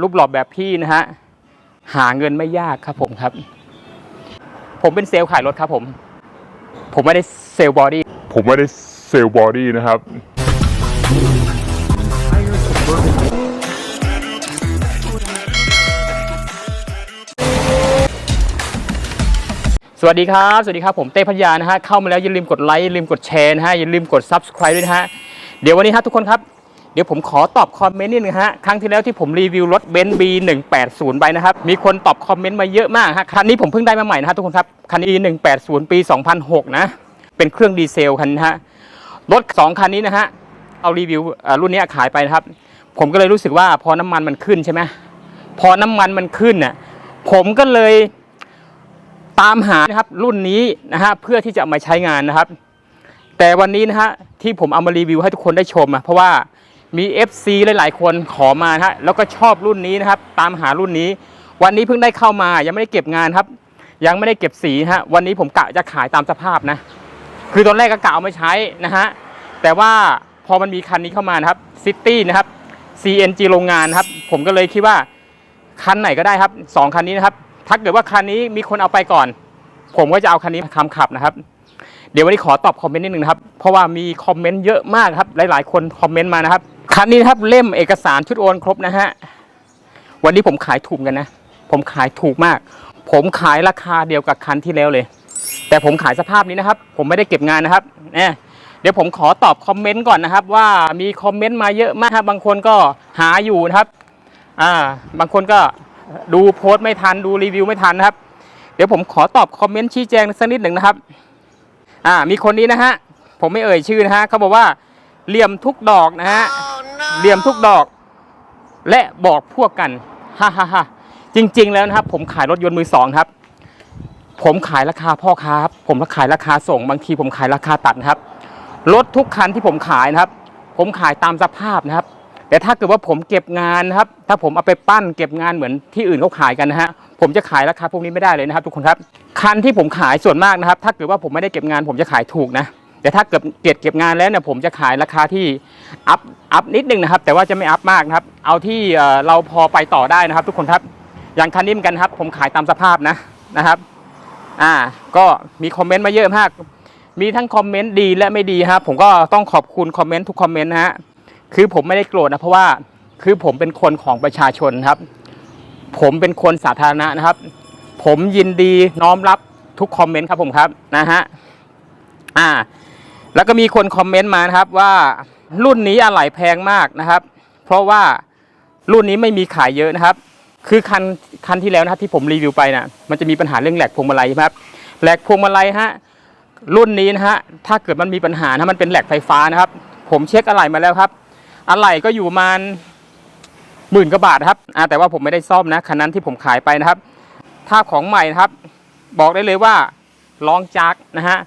รูปหล่อแบบพี่นะฮะหาเงินไม่ยากครับผมครับ ผมเป็นเซลล์ขายรถครับผม ผมไม่ได้เซลล์บอดี้ผมไม่ได้เซลล์บอดี้นะครับ สวัสดีครับ สวัสดีครับ ผมเต้พัทยานะฮะ เข้ามาแล้วอย่าลืมกดไลค์อย่าลืมกดแชร์นะฮะ อย่าลืมกด subscribe ด้วยนะฮะ เดี๋ยววันนี้ฮะทุกคนครับ เดี๋ยวผมขอตอบคอมเมนต์นิดนึงฮะ ครั้งที่แล้วที่ผมรีวิวรถเบนซ์ B180 ไปนะครับ มีคนตอบคอมเมนต์มาเยอะมากฮะ คันนี้ผมเพิ่งได้มาใหม่นะฮะทุกคนครับ คันนี้ 180 ปี 2006 นะ เป็นเครื่องดีเซลคันนะฮะ รถสองคันนี้นะฮะ เอารีวิวอ่อรุ่นนี้ขายไปนะครับ ผมก็เลยรู้สึกว่าพอน้ำมันมันขึ้นใช่ไหมพอน้ำมันมันขึ้นน่ะ ผมก็เลยตามหานะครับรุ่นนี้นะฮะเพื่อที่จะมาใช้งานนะครับ แต่วันนี้นะฮะที่ผมเอามารีวิวให้ทุกคนได้ชมอะเพราะว่า มี FC หลาย ๆ คนขอมานะฮะแล้วก็ชอบรุ่นนี้นะครับ ตามหารุ่นนี้ วันนี้เพิ่งได้เข้ามายังไม่ได้เก็บงานครับ ยังไม่ได้เก็บสีฮะวันนี้ผมกะจะขายตามสภาพนะ คือตอนแรกก็กะเอามาใช้นะฮะแต่ว่าพอมันมีคันนี้เข้ามานะครับซิตี้นะครับ CNG โรงงานครับ ผมก็เลยคิดว่าคันไหนก็ได้ครับสองคันนี้นะครับ ถ้าเกิดว่าคันนี้มีคนเอาไปก่อน ผมก็จะเอาคันนี้มาทำขับนะครับ เดี๋ยววันนี้ขอตอบคอมเมนต์นิดนึงนะครับ เพราะว่ามีคอมเมนต์เยอะมากครับ หลายๆ คนคอมเมนต์มานะครับ คันนี้นะครับเล่มเอกสารชุดโอนครบนะฮะ วันนี้ผมขายถูกกันนะ ผมขายถูกมาก ผมขายราคาเดียวกับคันที่แล้วเลย แต่ผมขายสภาพนี้นะครับ ผมไม่ได้เก็บงานนะครับเนี่ยเดี๋ยวผมขอตอบคอมเมนต์ก่อนนะครับ ว่ามีคอมเมนต์มาเยอะมากครับบางคนก็หาอยู่นะครับอ่าบางคนก็ดูโพสต์ไม่ทันดูรีวิวไม่ทันนะครับ เดี๋ยวผมขอตอบคอมเมนต์ชี้แจงสักนิดหนึ่งนะครับ อ่ามีคนนี้นะฮะผมไม่เอ่ยชื่อนะฮะเขาบอกว่า เหลี่ยมทุกดอกนะฮะเหลี่ยมทุกดอก และบอกพวกกันฮ่าฮ่าฮ่าจริง ๆ แล้วนะครับ ผมขายรถยนต์มือสองครับ ผมขายราคาพ่อค้าครับผมขายราคาส่งบางทีผมขายราคาตัดนะครับรถทุกคันที่ผมขายนะครับ ผมขายตามสภาพนะครับ แต่ถ้าเกิดว่าผมเก็บงานนะครับ ถ้าผมเอาไปปั้นเก็บงานเหมือนที่อื่นเขาขายกันนะฮะผมจะขายราคาพวกนี้ไม่ได้เลยนะครับ ทุกคนครับคันที่ผมขายส่วนมากนะครับ ถ้าเกิดว่าผมไม่ได้เก็บงาน ผมจะขายถูกนะ แต่ถ้าเกิดเก็บเก็บงานแล้วเนี่ยผมจะขายราคาที่อัพอัพนิดนึงนะครับ แต่ว่าจะไม่อัพมากนะครับ เอาที่เอ่อเราพอไปต่อได้นะครับ ทุกคนครับอย่างคันนี้เหมือนกันครับ ผมขายตามสภาพนะนะครับ อ่า ก็มีคอมเมนต์มาเยอะมาก มีทั้งคอมเมนต์ดีและไม่ดีครับ ผมก็ต้องขอบคุณคอมเมนต์ทุกคอมเมนต์นะฮะคือผมไม่ได้โกรธนะเพราะว่าคือผมเป็นคนของประชาชนครับ ผมเป็นคนสาธารณะนะครับ ผมยินดีน้อมรับทุกคอมเมนต์ครับผมครับนะฮะอ่า แล้วก็มีคนคอมเมนต์มานะครับว่ารุ่นนี้อะไหล่แพงมากนะครับ เพราะว่ารุ่นนี้ไม่มีขายเยอะนะครับ คือคันคันที่แล้วนะครับที่ผมรีวิวไปนะ่ะมันจะมีปัญหาเรื่องแหลกพวงมาลัยครับแหลกพวงมาลัยฮะรุ่นนี้นะฮะถ้าเกิดมันมีปัญหานะมันเป็นแหลกไฟฟ้านะครับ ผมเช็คอะไหล่มาแล้วครับ อะไหล่ก็อยู่ประมาณหมื่นกว่าบาทครับแต่ว่าผมไม่ได้ซ่อมนะคันนั้นที่ผมขายไปนะครับ ถ้าของใหม่นะครับ บอกได้เลยว่าลองจักรนะฮะ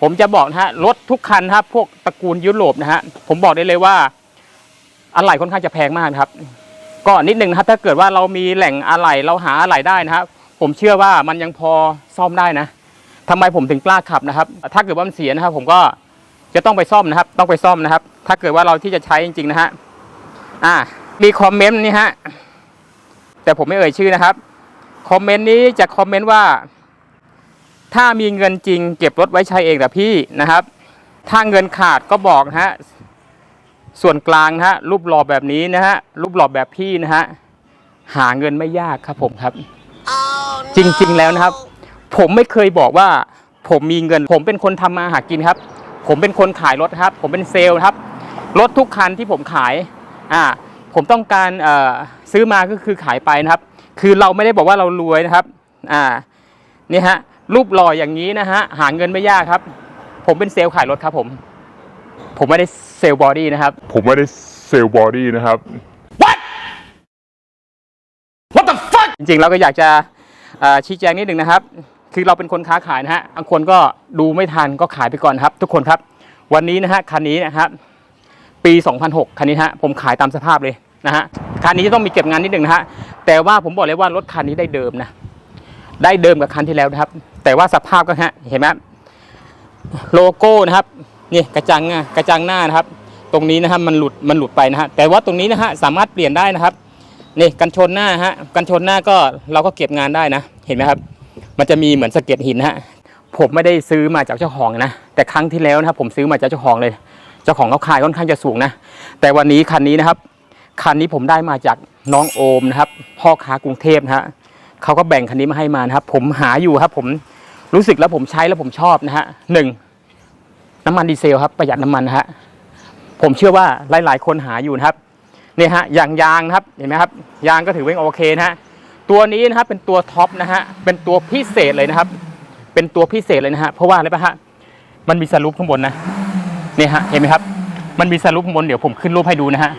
ผมจะบอกนะฮะรถทุกคันนะครับพวกตระกูลยุโรปนะฮะผมบอกได้เลยว่าอะไหล่ค่อนข้างจะแพงมากครับ ก็นิดนึงนะครับถ้าเกิดว่าเรามีแหล่งอะไหล่เราหาอะไหล่ได้นะครับผมเชื่อว่ามันยังพอซ่อมได้นะทำไมผมถึงกล้าขับนะครับ ถ้าเกิดว่ามันเสียนะครับ ผมก็จะต้องไปซ่อมนะครับ ต้องไปซ่อมนะครับ ถ้าเกิดว่าเราที่จะใช้จริง ๆ นะฮะอ่ามีคอมเมนต์นี่ฮะแต่ผมไม่เอ่ยชื่อนะครับคอมเมนต์นี้จะคอมเมนต์ว่า ถ้ามีเงินจริง เก็บรถไว้ใช้เองแต่พี่นะครับ ถ้าเงินขาดก็บอกนะฮะส่วนกลางนะฮะรูปหล่อแบบนี้นะฮะรูปหล่อแบบพี่นะฮะหาเงินไม่ยากครับผมครับ จริง ๆ แล้วนะครับ ผมไม่เคยบอกว่า ผมมีเงิน ผมเป็นคนทำมาหากินครับ ผมเป็นคนขายรถครับ ผมเป็นเซลล์ครับ รถทุกคันที่ผมขายอ่าผมต้องการเอ่อซื้อมาก็คือขายไปนะครับ คือเราไม่ได้บอกว่าเรารวยนะครับอ่านี่ฮะ รูปหล่ออย่างนี้นะฮะ หาเงินไม่ยากครับ ผมเป็นเซลล์ขายรถครับผม ผมไม่ได้เซลล์บอดี้นะครับ ผมไม่ได้เซลล์บอดี้นะครับจริงๆเราก็อยากจะเอ่อชี้แจงนิดหนึ่งนะครับ คือเราเป็นคนค้าขายนะฮะบางคนก็ดูไม่ทันก็ขายไปก่อนครับ ทุกคนครับ วันนี้นะฮะคันนี้นะครับ ปี 2006 คันนี้ฮะผมขายตามสภาพเลยนะฮะคันนี้จะต้องมีเก็บงานนิดหนึ่งนะฮะแต่ว่าผมบอกเลยว่ารถคันนี้ได้เดิมนะ ได้เดิมกับคันที่แล้วนะครับ แต่ว่าสภาพก็ฮะเห็นไหมโลโก้นะครับนี่กระจังอะกระจังหน้านะครับ ตรงนี้นะครับมันหลุดมันหลุดไปนะฮะแต่ว่าตรงนี้นะฮะสามารถเปลี่ยนได้นะครับนี่กันชนหน้าฮะกันชนหน้าก็เราก็เก็บงานได้นะ เห็นไหมครับ มันจะมีเหมือนสะเก็ดหินฮะผมไม่ได้ซื้อมาจากเจ้าของนะ แต่ครั้งที่แล้วนะครับผมซื้อมาจากเจ้าของเลย เจ้าของเขาขายค่อนข้างจะสูงนะ แต่วันนี้คันนี้นะครับ คันนี้ผมได้มาจากน้องโอมนะครับ พ่อค้ากรุงเทพนะฮะ เขาก็แบ่งคันนี้มาให้มานะครับ ผมหาอยู่ครับ ผมรู้สึกแล้วผมใช้แล้วผมชอบนะฮะหนึ่งน้ำมันดีเซลครับ ประหยัดน้ำมันนะฮะผมเชื่อว่าหลาย ๆ คนหาอยู่นะครับเนี่ยฮะอย่างยางนะครับเห็นไหมครับ ยางก็ถือว่าโอเคนะฮะตัวนี้นะครับเป็นตัวท็อปนะฮะเป็นตัวพิเศษเลยนะครับ เป็นตัวพิเศษเลยนะฮะเพราะว่าอะไรปะฮะมันมีสลูปข้างบนนะเนี่ยฮะเห็นไหมครับ มันมีสลูปข้างบนเดี๋ยวผมขึ้นรูปให้ดูนะฮะ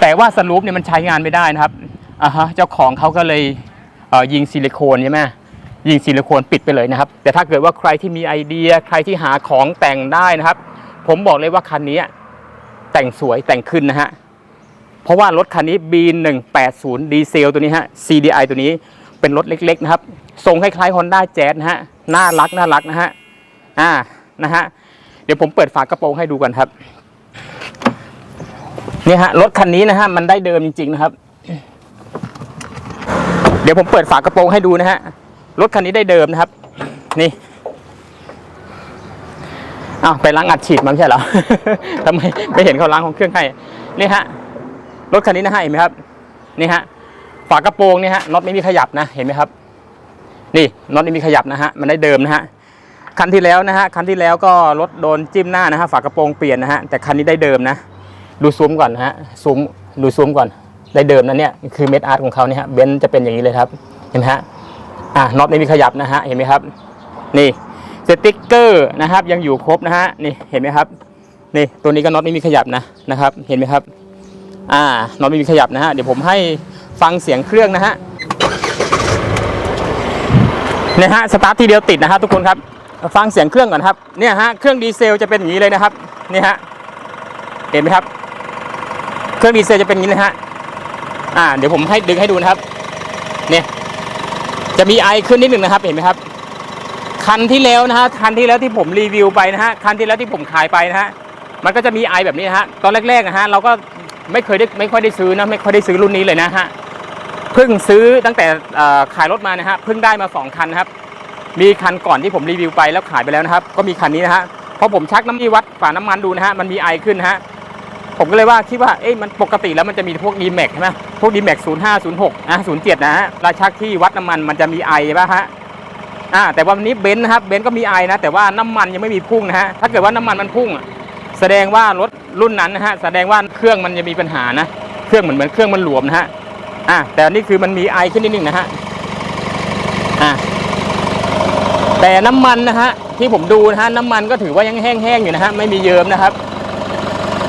แต่ว่าสลูปเนี่ยมันใช้งานไม่ได้นะครับอ่าฮะเจ้าของเขาก็เลย ยิงซิลิโคนใช่ไหมยิงซิลิโคนปิดไปเลยนะครับ แต่ถ้าเกิดว่าใครที่มีไอเดียใครที่หาของแต่งได้นะครับ ผมบอกเลยว่าคันนี้แต่งสวยแต่งขึ้นนะฮะเพราะว่ารถคันนี้ B180 ดีเซลตัวนี้ฮะ CDI ตัวนี้เป็นรถเล็กๆนะครับทรงคล้ายๆ Honda Jazz นะฮะน่ารักน่ารักนะฮะอ่านะฮะเดี๋ยวผมเปิดฝากระโปรงให้ดูกันครับนี่ฮะรถคันนี้นะฮะมันได้เดิมจริงๆนะครับ ดี๋ยวผมเปิดฝากระโปรงให้ดูนะฮะ รถคันนี้ได้เดิมนะครับ นี่อ้าวไปล้างอัดฉีดมาไม่ใช่เหรอทำไมไม่เห็นเขาล้างของเครื่องให้ นี่ฮะ รถคันนี้นะฮะเห็นไหมครับ นี่ฮะ ฝากระโปรงเนี่ยฮะ น็อตไม่มีขยับนะ เห็นไหมครับ นี่ น็อตไม่มีขยับนะฮะ มันได้เดิมนะฮะ คันที่แล้วนะฮะ คันที่แล้วก็รถโดนจิ้มหน้านะฮะ ฝากระโปรงเปลี่ยนนะฮะ แต่คันนี้ได้เดิมนะ ดูซูมก่อนนะฮะซูมดูซูมก่อน ได้เดิมนะเนี่ยคือเม็ดอาร์ตของเขาเนี่ยฮะเบนจะเป็นอย่างนี้เลยครับเห็นไหมฮะอะน็อตไม่มีขยับนะฮะเห็นไหมครับ นี่สติ๊กเกอร์นะครับ ยังอยู่ครบนะฮะนี่เห็นไหมครับนี่ตัวนี้ก็น็อตไม่มีขยับนะนะครับ เห็นไหมครับ อ่าน็อตไม่มีขยับนะฮะเดี๋ยวผมให้ฟังเสียงเครื่องนะฮะนี่ฮะสตาร์ททีเดียวติดนะฮะทุกคนครับฟังเสียงเครื่องก่อนครับเนี่ยฮะเครื่องดีเซลจะเป็นอย่างนี้เลยนะครับนี่ฮะเห็นไหมครับ เครื่องดีเซลจะเป็นอย่างนี้นะฮะ อ่า เดี๋ยวผมให้ดึงให้ดูนะครับ เนี่ย จะมีไอขึ้นนิดหนึ่งนะครับ เห็นไหมครับ คันที่แล้วนะฮะ คันที่แล้วที่ผมรีวิวไปนะฮะ คันที่แล้วที่ผมขายไปนะฮะ มันก็จะมีไอแบบนี้นะฮะ ตอนแรกๆนะฮะ เราก็ไม่เคยได้ไม่ค่อยได้ซื้อนะ ไม่ค่อยได้ซื้อรุ่นนี้เลยนะฮะ เพิ่งซื้อตั้งแต่ขายรถมานะฮะ เพิ่งได้มาสองคันนะครับ มีคันก่อนที่ผมรีวิวไปแล้วขายไปแล้วนะครับ ก็มีคันนี้นะฮะ พอผมชักน้ำที่วัดฝาน้ำมันดูนะฮะ มันมีไอขึ้นนะฮะ ผมก็เลยว่าคิดว่าเอ๊ะมันปกติแล้วมันจะมีพวก d m a x ใช่ไหมพวก d m a x 05 06นะ07นะฮะราชักที่วัดน้ำมันมันจะมีไอป่ะฮะอ่าแต่วันนี้เบนซ์นะครับเบนซ์ก็มีไอนะ แต่ว่าน้ำมันยังไม่มีพุ่งนะฮะถ้าเกิดว่าน้ำมันมันพุ่ง แสดงว่ารถรุ่นนั้นนะฮะแสดงว่าเครื่องมันจะมีปัญหานะ เครื่องเหมือนเหมือนเครื่องมันหลวมนะฮะอ่าแต่นนี่คือมันมีไอขึ้นนิดนึงนะฮะอ่าแต่น้ำมันนะฮะที่ผมดูนะฮะน้ำมันก็ถือว่ายังแห้งๆอยู่นะฮะไม่มีเยิ้มนะครับ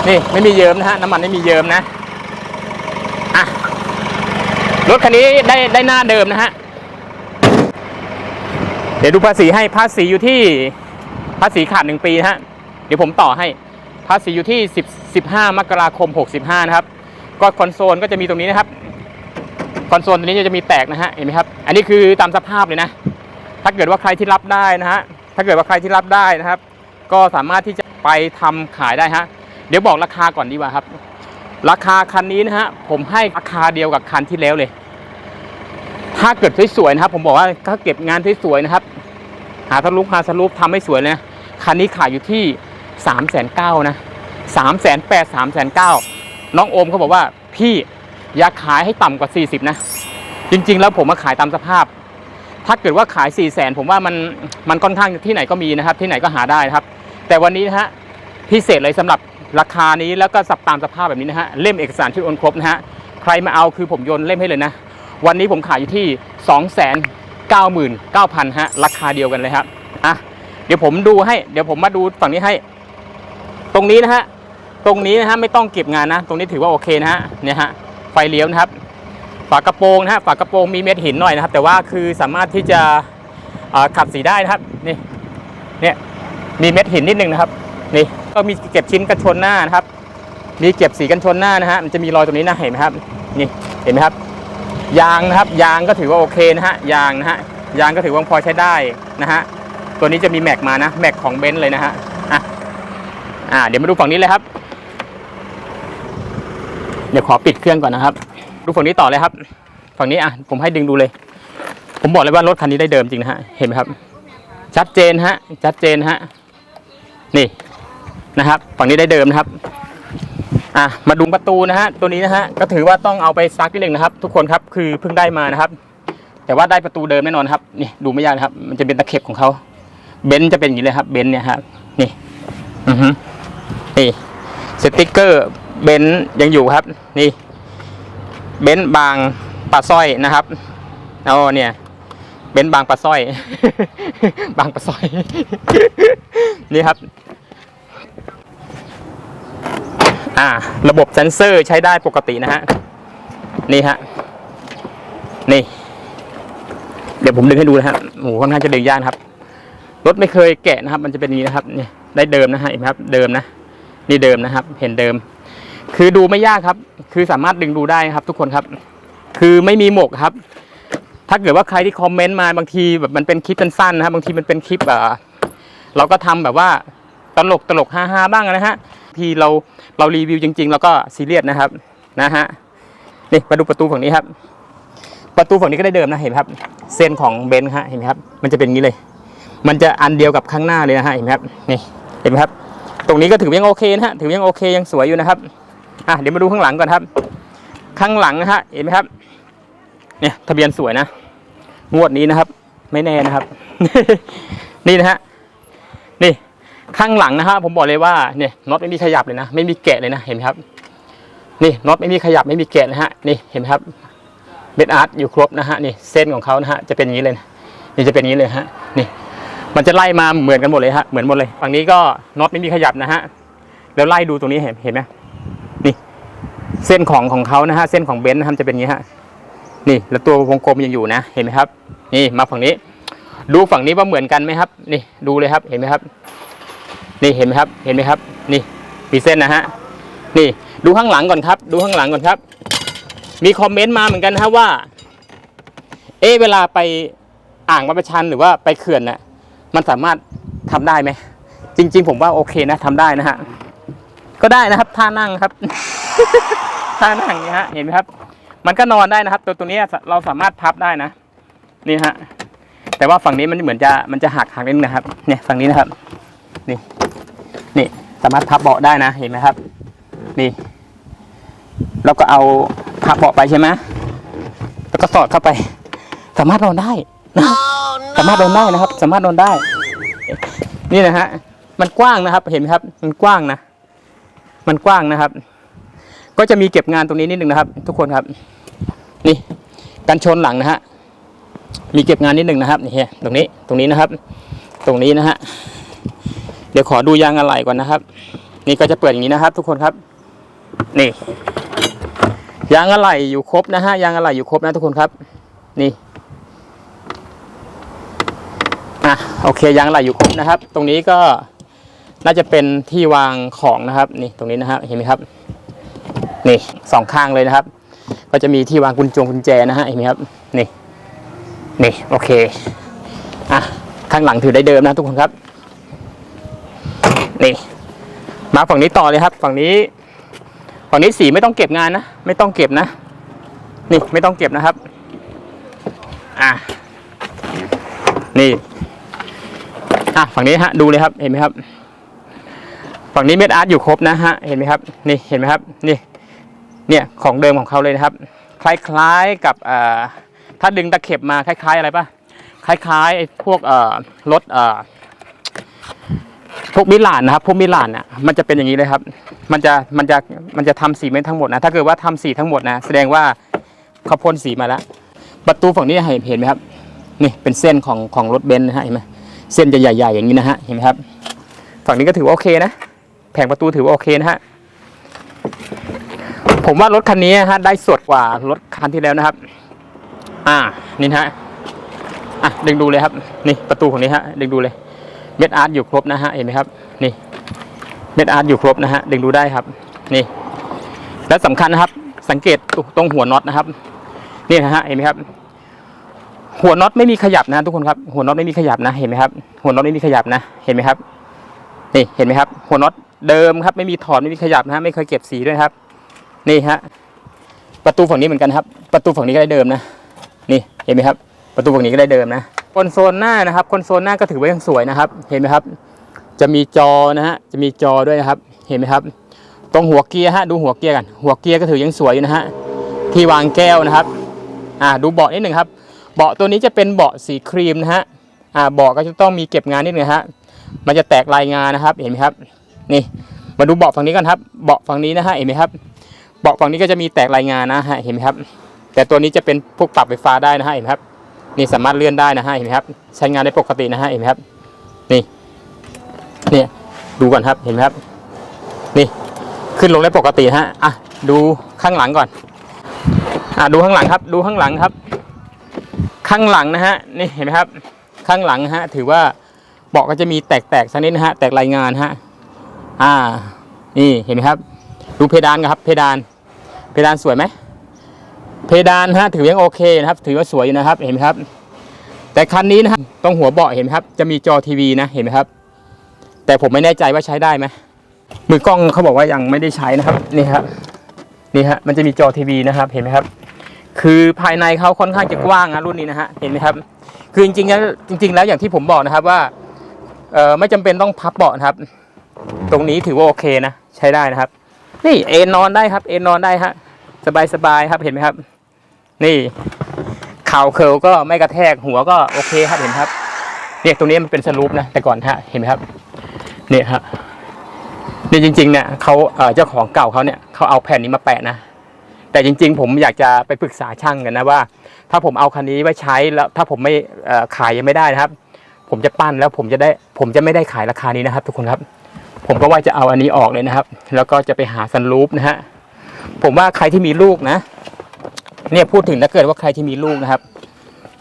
นี่ไม่มีเยิ้มนะฮะน้ำมันไม่มีเยิ้มนะอะรถคันนี้ได้ได้หน้าเดิมนะฮะเดี๋ยวดูภาษีให้ภาษีอยู่ที่ภาษีขาดหนึ่งปีนะฮะเดี๋ยวผมต่อให้ภาษีอยู่ที่10 15มกราคม 65 นะครับ ก็คอนโซลก็จะมีตรงนี้นะครับ คอนโซลตัวนี้จะมีแตกนะฮะ เห็นไหมครับ อันนี้คือตามสภาพเลยนะ ถ้าเกิดว่าใครที่รับได้นะฮะ ถ้าเกิดว่าใครที่รับได้นะครับ ก็สามารถที่จะไปทำขายได้ฮะ เดี๋ยวบอกราคาก่อนดีกว่าครับ ราคาคันนี้นะฮะผมให้ราคาเดียวกับคันที่แล้วเลย ถ้าเกิดสวยๆนะครับ ผมบอกว่าถ้าเก็บงานสวยๆนะครับ หาสรุปหาสรุปทำให้สวยเลยนะคันนี้ขายอยู่ที่สามแสนเก้านะสามแสนแปดสามแสนเก้าน้องโอมเขาบอกว่าพี่อย่าขายให้ต่ำกว่า40นะ จริง ๆ แล้วผมมาขายตามสภาพ ถ้าเกิดว่าขาย4 0 0แสนผมว่ามันมันค่อนข้างที่ไหนก็มีนะครับ ที่ไหนก็หาได้นะครับ แต่วันนี้นะฮะพิเศษเลยสำหรับ ราคานี้แล้วก็สับตามสภาพแบบนี้นะฮะเล่มเอกสารชื่โอนครบนะฮะใครมาเอาคือผมโยนเล่มให้เลยนะ วันนี้ผมขายอยู่ที่ 2 9 9 0 0 0ฮะราคาเดียวกันเลยครับอะเดี๋ยวผมดูให้เดี๋ยวผมมาดูฝั่งนี้ให้ ตรงนี้นะฮะตรงนี้นะฮะไม่ต้องเก็บงานนะ ตรงนี้ถือว่าโอเคนะฮะเนี่ยฮะไฟเลี้ยวนะครับ ฝากระโปรงนะฮะฝากระโปรงมีเม็ดหินหน่อยนะครับ แต่ว่าคือสามารถที่จะขับสีได้นะครับนี่เนี่ยมีเม็ดหินนิดนึงนะครับนี่ ก็มีเก็บชิ้นกันชนหน้านะครับ มีเก็บสีกันชนหน้านะฮะมันจะมีรอยตรงนี้นะเห็นไหมครับนี่เห็นไหมครับ ยางนะครับ ยางก็ถือว่าโอเคนะฮะยางนะฮะยางก็ถือว่าพอใช้ได้นะฮะตัวนี้จะมีแม็กมานะแม็กของเบนซ์เลยนะฮะอะอ่าเดี๋ยวมาดูฝั่งนี้เลยครับ เดี๋ยวขอปิดเครื่องก่อนนะครับ ดูฝั่งนี้ต่อเลยครับ ฝั่งนี้อะผมให้ดึงดูเลย ผมบอกเลยว่ารถคันนี้ได้เดิมจริงนะฮะเห็นไหมครับ ชัดเจนฮะชัดเจนฮะนี่ นะครับ ฝั่งนี้ได้เดิมนะครับ อะมาดูประตูนะฮะตัวนี้นะฮะก็ถือว่าต้องเอาไปซักนิดหนึ่งนะครับ ทุกคนครับคือเพิ่งได้มานะครับ แต่ว่าได้ประตูเดิมแน่นอนครับนี่ดูไม่ยากนะครับ มันจะเป็นตะเข็บของเขาเบนซ์จะเป็นอย่างนี้เลยครับเบนซ์เนี่ยครับนี่อือฮึนี่สติกเกอร์เบนซ์ยังอยู่ครับ นี่เบนซ์บางปลาสร้อยนะครับเอาเนี่ยเบนซ์บางปลาสร้อย บางปลาสร้อย นี่ครับ อ่า ระบบเซนเซอร์ใช้ได้ปกตินะฮะ นี่ฮะ นี่ เดี๋ยวผมดึงให้ดูนะฮะโอ้ค่อนข้างจะดึงยากครับ รถไม่เคยแกะนะครับ มันจะเป็นอย่างนี้นะครับนี่ได้เดิมนะฮะเห็นไหมครับ เดิมนะ นี่เดิมนะครับ เห็นเดิม คือดูไม่ยากครับ คือสามารถดึงดูได้ครับ ทุกคนครับ คือไม่มีหมกครับ ถ้าเกิดว่าใครที่คอมเมนต์มาบางทีแบบมันเป็นคลิปสั้นๆนะครับ บางทีมันเป็นคลิปอ่าเราก็ทำแบบว่าตลกตลกฮาๆบ้างนะฮะ ทีเรา เรารีวิวจริง ๆ แล้วก็ซีเรียสนะครับนะฮะนี่มาดูประตูฝั่งนี้ครับ ประตูฝั่งนี้ก็ได้เดิมนะเห็นไหมครับ เส้นของเบนซ์ฮะเห็นไหมครับ มันจะเป็นงี้เลย มันจะอันเดียวกับข้างหน้าเลยนะฮะเห็นไหมครับนี่เห็นไหมครับ ตรงนี้ก็ถือว่ายังโอเคนะฮะถือว่ายังโอเคยังสวยอยู่นะครับอะเดี๋ยวมาดูข้างหลังก่อนครับ ข้างหลังนะฮะเห็นไหมครับเนี่ยทะเบียนสวยนะงวดนี้นะครับ ไม่แน่นะครับ นี่นะฮะนี่ ข้างหลังนะฮะผมบอกเลยว่าเนี่ยน็อตไม่มีขยับเลยนะ ไม่มีแกะเลยนะเห็นไหมครับ นี่น็อตไม่มีขยับไม่มีแกะนะฮะนี่เห็นไหมครับเบดอาร์ตอยู่ครบนะฮะนี่เส้นของเขานะฮะจะเป็นอย่างนี้เลยนะนี่จะเป็นอย่างนี้เลยฮะนี่ มันจะไล่มาเหมือนกันหมดเลยฮะเหมือนหมดเลยฝั่งนี้ก็น็อตไม่มีขยับนะฮะแล้วไล่ดูตรงนี้เห็นเห็นไหมนี่ เส้นของของเขานะฮะเส้นของเบนซ์นะครับจะเป็นอย่างนี้ฮะนี่แล้วตัววงกลมยังอยู่นะ เห็นไหมครับ นี่มาฝั่งนี้ ดูฝั่งนี้ว่าเหมือนกันไหมครับ นี่ดูเลยครับเห็นไหมครับ นี่เห็นไหมครับ เห็นไหมครับ นี่มีเส้นนะฮะ นี่ดูข้างหลังก่อนครับ ดูข้างหลังก่อนครับ มีคอมเมนต์มาเหมือนกันนะว่า เอ๊เวลาไปอ่างบรรพชันหรือว่าไปเขื่อนน่ะมันสามารถทำได้ไหม จริง ๆ ผมว่าโอเคนะทำได้นะฮะ ก็ได้นะครับ ท่านั่งครับ ท่านั่งนี่ฮะ เห็นไหมครับ มันก็นอนได้นะครับ ตัวตัวนี้เราสามารถพับได้นะ นี่ฮะ แต่ว่าฝั่งนี้มันเหมือนจะมันจะหักหักนิดนึงนะครับ เนี่ยฝั่งนี้นะครับ นี่นี่สามารถพับเบาะได้นะเห็นไหมครับ นี่เราก็เอาพับเบาะไปใช่ไหมแล้วก็สอดเข้าไป สามารถนอนได้นะสามารถนอนได้นะครับ สามารถนอนได้ นี่นะฮะมันกว้างนะครับ เห็นไหมครับ มันกว้างนะมันกว้างนะครับ ก็จะมีเก็บงานตรงนี้นิดนึงนะครับ ทุกคนครับ นี่กันชนหลังนะฮะมีเก็บงานนิดนึงนะครับนี่ตรงนี้ตรงนี้นะครับ ตรงนี้นะฮะ เดี๋ยวขอดูยางอะไหล่ก่อนนะครับ นี่ก็จะเปิดอย่างนี้นะครับ ทุกคนครับ นี่ ยางอะไหล่อยู่ครบนะฮะยางอะไหล่อยู่ครบนะทุกคนครับ นี่อะโอเคยางอะไหล่อยู่ครบนะครับ ตรงนี้ก็น่าจะเป็นที่วางของนะครับ นี่ตรงนี้นะฮะเห็นไหมครับ นี่สองข้างเลยนะครับ ก็จะมีที่วางกุญจงกุญแจนะฮะเห็นไหมครับนี่นี่โอเคอะข้างหลังถือได้เดิมนะทุกคนครับ นี่ มาฝั่งนี้ต่อเลยครับ ฝั่งนี้ ฝั่งนี้สีไม่ต้องเก็บงานนะ ไม่ต้องเก็บนะ นี่ไม่ต้องเก็บนะครับ อะ นี่อะฝั่งนี้ฮะ ดูเลยครับ เห็นไหมครับ ฝั่งนี้เม็ดอาร์ตอยู่ครบนะฮะ เห็นไหมครับ นี่ เห็นไหมครับ นี่ เนี่ย ของเดิมของเขาเลยนะครับ คล้ายๆกับอ่าถ้าดึงตะเข็บมาคล้าย ๆ อะไรปะคล้ายๆไอ้พวกเอ่อรถเอ่อ พวกมิลานนะครับพวกมิลานเนี่ยมันจะเป็นอย่างนี้เลยครับ มันจะมันจะมันจะทำสีไม่ทั้งหมดนะ ถ้าเกิดว่าทำสีทั้งหมดนะ แสดงว่าเขาพ่นสีมาแล้วประตูฝั่งนี้เห็นเห็นไหมครับนี่เป็นเส้นของของรถเบนซ์นะฮะเห็นไหมเส้นจะใหญ่ ๆ อย่างนี้นะฮะเห็นไหมครับ ฝั่งนี้ก็ถือว่าโอเคนะแผงประตูถือว่าโอเคนะฮะผมว่ารถคันนี้ฮะได้สดกว่ารถคันที่แล้วนะครับ อ่านี่ฮะอะดึงดูเลยครับ นี่ประตูของนี้ฮะดึงดูเลย เม็ดอาร์ตอยู่ครบนะฮะเห็นไหมครับนี่เม็ดอาร์ตอยู่ครบนะฮะดึงดูได้ครับนี่ และสำคัญนะครับ สังเกตตรงหัวน็อตนะครับนี่นะฮะเห็นไหมครับ หัวน็อตไม่มีขยับนะทุกคนครับหัวน็อตไม่มีขยับนะเห็นไหมครับหัวน็อตไม่มีขยับนะเห็นไหมครับนี่เห็นไหมครับ หัวน็อตเดิมครับ ไม่มีถอดไม่มีขยับนะฮะไม่เคยเก็บสีด้วยครับ นี่ฮะประตูฝั่งนี้เหมือนกันครับ ประตูฝั่งนี้ก็ได้เดิมนะนี่เห็นไหมครับ ประตูฝั่งนี้ก็ได้เดิมนะ คอนโซลหน้านะครับคอนโซลหน้าก็ถือว่ายังสวยนะครับ เห็นไหมครับ จะมีจอนะฮะจะมีจอด้วยนะครับ เห็นไหมครับ ตรงหัวเกียร์ฮะดูหัวเกียร์กัน หัวเกียร์ก็ถือยังสวยอยู่นะฮะที่วางแก้วนะครับอ่าดูเบาะนิดหนึ่งครับ เบาะตัวนี้จะเป็นเบาะสีครีมนะฮะอ่าเบาะก็จะต้องมีเก็บงานนิดหนึ่งฮะมันจะแตกลายงานนะครับ เห็นไหมครับ นี่มาดูเบาะฝั่งนี้กันครับ เบาะฝั่งนี้นะฮะเห็นไหมครับ เบาะฝั่งนี้ก็จะมีแตกลายงานนะฮะเห็นไหมครับ แต่ตัวนี้จะเป็นพวกปรับไฟฟ้าได้นะฮะเห็นไหมครับ นี่สามารถเลื่อนได้นะฮะเห็นไหมครับ ใช้งานได้ปกตินะฮะเห็นไหมครับ นี่เนี่ยดูก่อนครับเห็นไหมครับ นี่ขึ้นลงได้ปกติฮะอะดูข้างหลังก่อน อะดูข้างหลังครับ ดูข้างหลังครับ ข้างหลังนะฮะนี่เห็นไหมครับ ข้างหลังฮะ ถือว่าเบาะก็จะมีแตกๆสักนิดนะฮะแตกรายงานฮะอ่า นี่เห็นไหมครับ ดูเพดานกันครับ เพดาน เพดานสวยไหม เพดานฮะถือยังโอเคนะครับ ถือว่าสวยอยู่นะครับเห็นไหมครับ แต่คันนี้นะครับตรงหัวเบาะเห็นไหมครับ จะมีจอทีวีนะเห็นไหมครับ แต่ผมไม่แน่ใจว่าใช้ได้ไหมมือกล้องเขาบอกว่ายังไม่ได้ใช้นะครับนี่ครับนี่ฮะมันจะมีจอทีวีนะครับเห็นไหมครับ คือภายในเขาค่อนข้างจะกว้างนะรุ่นนี้นะฮะเห็นไหมครับ คือจริงๆแล้วจริง ๆ แล้วอย่างที่ผมบอกนะครับว่าเอ่อไม่จำเป็นต้องพับเบาะนะครับ ตรงนี้ถือว่าโอเคนะ ใช้ได้นะครับ นี่เอนนอนได้ครับ เอนนอนได้ฮะสบายๆครับเห็นไหมครับ นี่เข่าเคิลก็ไม่กระแทกหัวก็โอเคครับเห็นครับเนี่ยตรงนี้มันเป็นสลูปนะแต่ก่อนฮะเห็นไหมครับเนี่ยฮะนี่จริงๆเนี่ยเขาเจ้าของเก่าเขาเนี่ยเขาเอาแผ่นนี้มาแปะนะ แต่จริง ๆ ผมอยากจะไปปรึกษาช่างกันนะว่า ถ้าผมเอาคันนี้ไว้ใช้แล้วถ้าผมไม่ขายยังไม่ได้นะครับ ผมจะปั้นแล้วผมจะได้ผมจะไม่ได้ขายราคานี้นะครับ ทุกคนครับ ผมก็ว่าจะเอาอันนี้ออกเลยนะครับ แล้วก็จะไปหาซันรูปนะฮะผมว่าใครที่มีลูกนะ เนี่ยพูดถึงถ้าเกิดว่าใครที่มีลูกนะครับ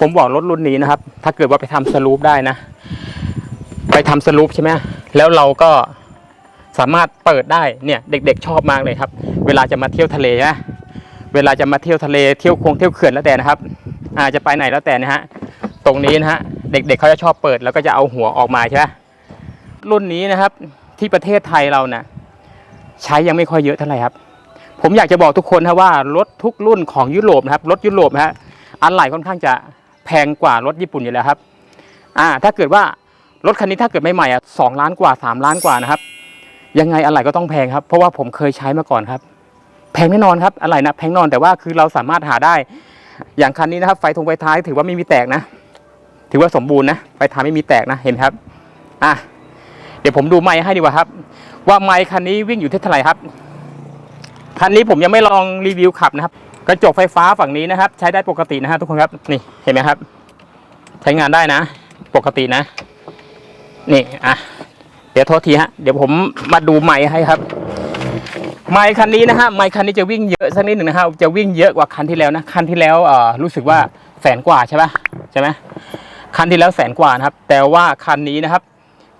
ผมบอกรถรุ่นนี้นะครับ ถ้าเกิดว่าไปทำสลูปได้นะ ไปทำสลูปใช่ไหมแล้วเราก็สามารถเปิดได้เนี่ยเด็ก ๆ ชอบมากเลยครับ เวลาจะมาเที่ยวทะเลนะเวลาจะมาเที่ยวทะเลเที่ยวคงเที่ยวเขื่อนแล้วแต่นะครับ อาจจะไปไหนแล้วแต่นะฮะตรงนี้นะฮะเด็ก ๆเขาจะชอบเปิดแล้วก็จะเอาหัวออกมาใช่ไหมรุ่นนี้นะครับที่ประเทศไทยเรานะ่ะใช้ยังไม่ค่อยเยอะเท่าไหร่ครับ ผมอยากจะบอกทุกคนนะว่ารถทุกรุ่นของยุโรปนะครับรถยุโรปนะฮะอะไหล่ค่อนข้างจะแพงกว่ารถญี่ปุ่นอยู่แล้วครับอ่าถ้าเกิดว่ารถคันนี้ถ้าเกิดใหม่ๆอะสองล้านกว่าสามล้านกว่านะครับ ยังไงอะไหล่ก็ต้องแพงครับ เพราะว่าผมเคยใช้มาก่อนครับ แพงแน่นอนครับอะไหล่นะแพงแน่นอนแต่ว่าคือเราสามารถหาได้ อย่างคันนี้นะครับไฟทงไฟท้ายถือว่าไม่มีแตกนะ ถือว่าสมบูรณ์นะไฟท้ายไม่มีแตกนะเห็นครับอะเดี๋ยวผมดูไมค์ให้ดีกว่าครับ ว่าไมค์คันนี้วิ่งอยู่ที่เท่าไหร่ครับ คันนี้ผมยังไม่ลองรีวิวขับนะครับ กระจกไฟฟ้าฝั่งนี้นะครับ ใช้ได้ปกตินะฮะทุกคนครับนี่เห็นไหมครับ ใช้งานได้นะ ปกตินะ นี่อะเดี๋ยวโทษทีฮะเดี๋ยวผมมาดูไมค์ให้ครับ ไมค์คันนี้นะฮะไมค์คันนี้จะวิ่งเยอะสักนิดหนึ่งนะครับจะวิ่งเยอะกว่าคันที่แล้วนะคันที่แล้วเอ่อรู้สึกว่าแสนกว่าใช่ปะใช่ไหมคันที่แล้วแสนกว่านะครับ แต่ว่าคันนี้นะครับ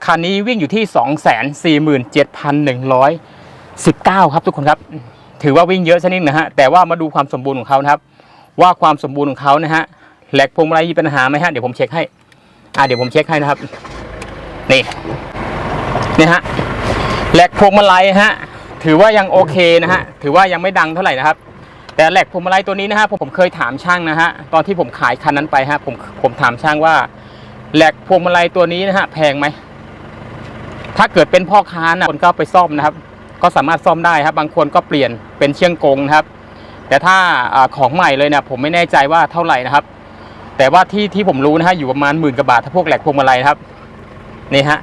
คันนี้วิ่งอยู่ที่สองแสนสี่หมื่นเจ็ดพันหนึ่งร้อยสิบเก้าครับทุกคนครับ ถือว่าวิ่งเยอะสักนิดนะฮะแต่ว่ามาดูความสมบูรณ์ของเขานะครับ ว่าความสมบูรณ์ของเขานะฮะแหลกพวงมาลัยมีปัญหาไหมฮะเดี๋ยวผมเช็คให้อ่าเดี๋ยวผมเช็คให้นะครับ นี่นี่ฮะแหลกพวงมาลัยฮะถือว่ายังโอเคนะฮะถือว่ายังไม่ดังเท่าไหร่นะครับ แต่แหลกพวงมาลัยตัวนี้นะฮะผมผมเคยถามช่างนะฮะตอนที่ผมขายคันนั้นไปฮะผมผมถามช่างว่าแหลกพวงมาลัยตัวนี้นะฮะแพงไหมถ้าเกิดเป็นพ่อค้านะคนก็ไปซ่อมนะครับ ก็สามารถซ่อมได้ครับ บางคนก็เปลี่ยนเป็นเชียงกงนะครับ แต่ถ้าอของใหม่เลยเนี่ยผมไม่แน่ใจว่าเท่าไหร่นะครับ แต่ว่าที่ที่ผมรู้นะฮะอยู่ประมาณหมื่นกว่าบาทถ้าพวกแหลกพวงมาลัยครับนี่ฮะ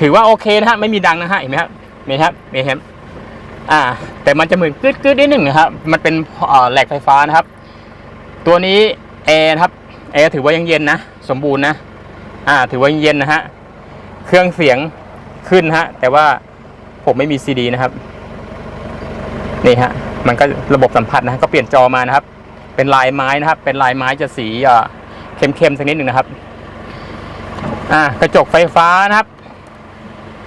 ถือว่าโอเคนะฮะไม่มีดังนะฮะเห็นไหมครับเห็นไหมครับเห็นไหมครับอ่า แต่มันจะเหมือนกึดกึดนิดหนึ่งนะครับ มันเป็นแหลกไฟฟ้านะครับ ตัวนี้แอร์ครับแอร์ถือว่ายังเย็นนะสมบูรณ์นะอ่า ถือว่ายังเย็นนะฮะเครื่องเสียงขึ้นฮะ แต่ว่า ผมไม่มีซีดีนะครับ นี่ฮะ มันก็ระบบสัมผัสนะก็เปลี่ยนจอมานะครับ เป็นลายไม้นะครับ เป็นลายไม้จะสีเอ่อเข้มๆสักนิดหนึ่งนะครับ อ่ากระจกไฟฟ้านะครับ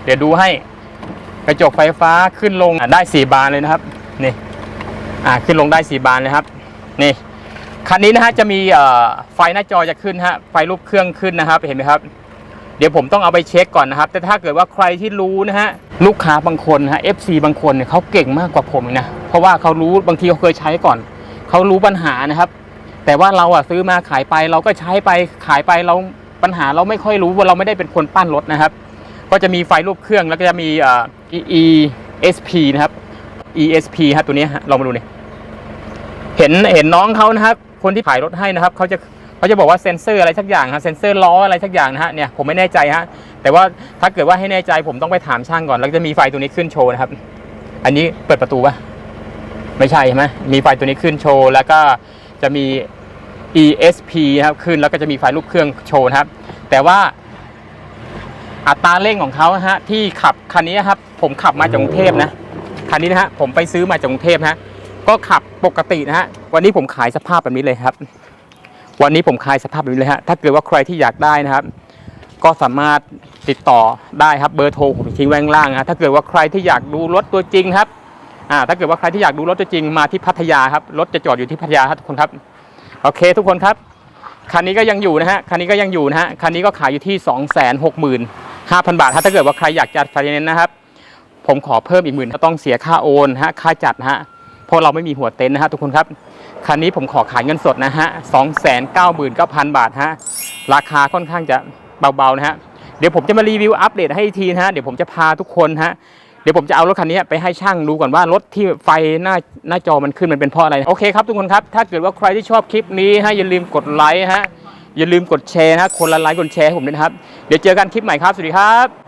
เดี๋ยวดูให้กระจกไฟฟ้าขึ้นลงได้สี่บานเลยนะครับ นี่ อ่าขึ้นลงได้สี่บานเลยครับ นี่คันนี้นะฮะจะมีไฟหน้าจอจะขึ้นฮะไฟรูปเครื่องขึ้นนะครับ เห็นไหมครับ เดี๋ยวผมต้องเอาไปเช็คก่อนนะครับ แต่ถ้าเกิดว่าใครที่รู้นะฮะลูกค้าบางคนนะฮะ FC บางคนเนี่ยเขาเก่งมากกว่าผมนะเพราะว่าเขารู้บางทีเขาเคยใช้ก่อนเขารู้ปัญหานะครับ แต่ว่าเราอะซื้อมาขายไปเราก็ใช้ไปขายไปเราปัญหาเราไม่ค่อยรู้ว่าเราไม่ได้เป็นคนปั้นรถนะครับ ก็จะมีไฟรูปเครื่องแล้วก็จะมีเอ่อ ESP นะครับ ESP ฮะตัวนี้ฮะลองมาดูนี่เห็นเห็นน้องเขานะครับคนที่ขายรถให้นะครับเขาจะ เขาจะบอกว่าเซ็นเซอร์อะไรสักอย่างฮะเซ็นเซอร์ล้ออะไรสักอย่างนะฮะเนี่ยผมไม่แน่ใจฮะแต่ว่าถ้าเกิดว่าให้แน่ใจผมต้องไปถามช่างก่อน แล้วจะมีไฟตัวนี้ขึ้นโชว์นะครับ อันนี้เปิดประตูปะไม่ใช่ใช่ไหมมีไฟตัวนี้ขึ้นโชว์แล้วก็จะมี ESP นะครับขึ้นแล้วก็จะมีไฟรูปเครื่องโชว์นะครับ แต่ว่าอัตราเร่งของเขาฮะที่ขับคันนี้ครับ ผมขับมาจากกรุงเทพนะคันนี้นะฮะผมไปซื้อมาจากกรุงเทพนะฮะก็ขับปกตินะฮะวันนี้ผมขายสภาพแบบนี้เลยครับ วันนี้ผมขายสภาพแบบนี้เลยฮะ ถ้าเกิดว่าใครที่อยากได้นะครับ ก็สามารถติดต่อได้ครับเบอร์โทรผมทิ้งไว้ข้างล่างนะถ้าเกิดว่าใครที่อยากดูรถตัวจริงครับอ่าถ้าเกิดว่าใครที่อยากดูรถตัวจริงมาที่พัทยาครับรถจะจอดอยู่ที่พัทยาครับทุกคนครับโอเค ทุกคนครับคันนี้ก็ยังอยู่นะฮะคันนี้ก็ยังอยู่นะฮะคันนี้ก็ขายอยู่ที่ 2 6 5 0 0 0 บาท ถ้าเกิดว่าใครอยากจัดไฟแนนซ์นะครับ ผมขอเพิ่มอีกหมื่นต้องเสียค่าโอนฮะค่าจัดฮะเพราะเราไม่มีหัวเต็นท์นะฮะทุกคนครับ คันนี้ผมขอขายเงินสดนะฮะ299,000บาทฮะ ราคาค่อนข้างจะเบาๆนะฮะ เดี๋ยวผมจะมารีวิวอัปเดตให้ทีนะฮะ เดี๋ยวผมจะพาทุกคนฮะ เดี๋ยวผมจะเอารถคันนี้ไปให้ช่างดูก่อนว่ารถที่ไฟหน้าหน้าจอมันขึ้นมันเป็นเพราะอะไร โอเคครับทุกคนครับ ถ้าเกิดว่าใครที่ชอบคลิปนี้ฮะอย่าลืมกดไลค์ฮะ อย่าลืมกดแชร์นะฮะคนละไลค์กดแชร์ให้ผมด้วยนะครับ เดี๋ยวเจอกันคลิปใหม่ครับ สวัสดีครับ